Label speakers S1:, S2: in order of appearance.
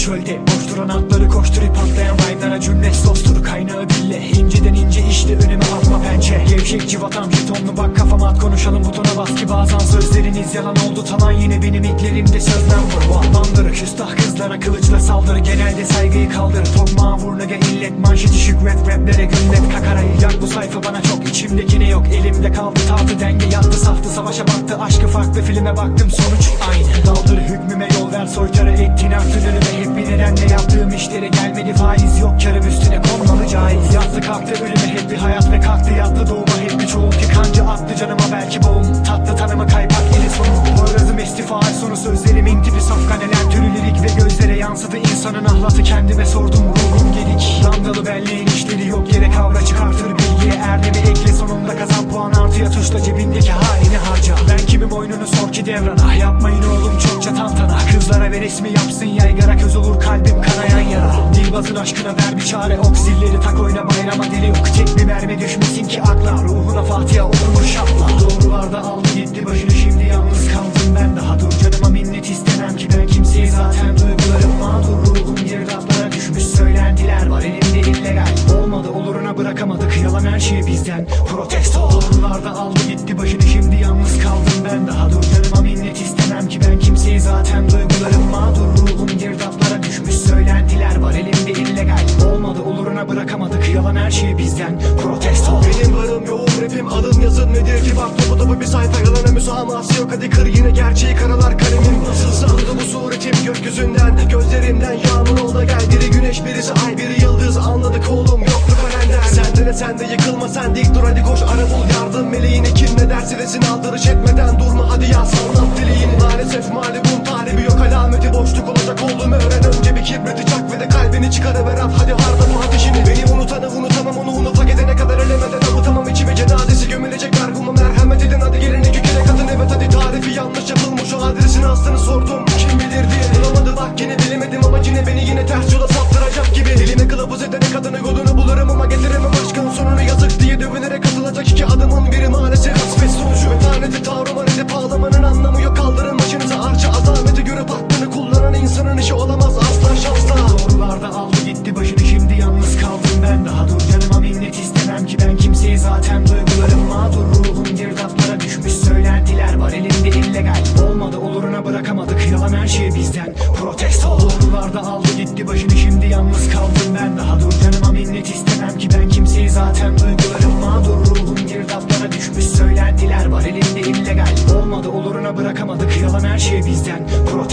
S1: Astronotları koşturup patlayan rhyme'lara cümle sostur Kaynağı dille inceden ince işte önüme atma pençe. Gevşek civatam jetonlu bak kafama at konuşalım butona bas ki bazen sözleriniz yalan oldu. Talan yine benim ilklerimde sözlen vur Bandırı küstah kızlara kılıçla saldır. Genelde saygıyı kaldır. Tokmağı vur nega illet manşeti şık rap raplere gönlet Kakarayı yak bu sayfa bana çok içimdeki ne yok. Elimde kaldı tahtı denge yattı saftı savaşa baktı. Aşkı farklı filme baktım. Sonuç aynı. Daldır hayat ve kalktı yattı doğuma. Hep bir çoğul ki kanca attı canıma. Belki boğum Tatlı tanımı kaypak eli sonu Poyrazım istifa sonu sözlerimin tipi safkaneler Türü lirik ve gözlere yansıdı insanın ahlatı. Kendime sordum ruhum gedik. Damgalı belleğin işleri yok. Yere kavra çıkartır bilgiye. Erdemi ekle sonunda kazan puan artıya. Tuşla cebindeki halini harca. Ben kimim oyununu sor ki devrana Kızlara ver resmi yapsın yaygara. Köz olur kalbim kanayan yara. Dilbazın aşkına ver bir çare. Ok zilleri tak oyna bayrama deli. Yok Tek bir mermi düşmesin ki akla. Ruhuna Fatiha okunmuş şapla Doğrularda aldı gitti başını Oluruna bırakamadık yalan her şey bizden. Protesto.
S2: Benim varım yoğun rapim adım yazın nedir ki bak topu topu bir sayfa yalana müsamahası yok. Hadi kır yine gerçeği karalar kalemim Nasılsa. Vurdu bu suretim gökyüzünden gözlerimden yağmur ol da gel Biri güneş birisi ay biri yıldız. Anladık oğlum yoktu kalender Sende ne sende yıkılma sen dik dur hadi koş ara bul. Yardım meleğini kim ne derse desin aldırış etmeden durma hadi ya sallat dileğini Maalesef malibun talibi yok. Alameti boşluk olacak oğlum öğren. Önce bir kibriti çak ve de kalbini çıkarıver at hadi insanın işi olamaz asla şansla
S1: Doğrularda aldı gitti başını şimdi yalnız kaldım ben. Daha dur canıma minnet istemem ki ben kimseyi zaten duygularım mağdur. Ruhum girdaplara düşmüş söylentiler var elimde illegal. Olmadı oluruna bırakamadık. Yalan her şey bizden. Protesto. Doğrularda aldı gitti başını şimdi yalnız kaldım ben. Daha dur canıma minnet istemem ki ben kimseyi zaten duygularım mağdur. Ruhum girdaplara düşmüş söylentiler var elimde illegal. Olmadı oluruna bırakamadık. Yalan her şey bizden. Protesto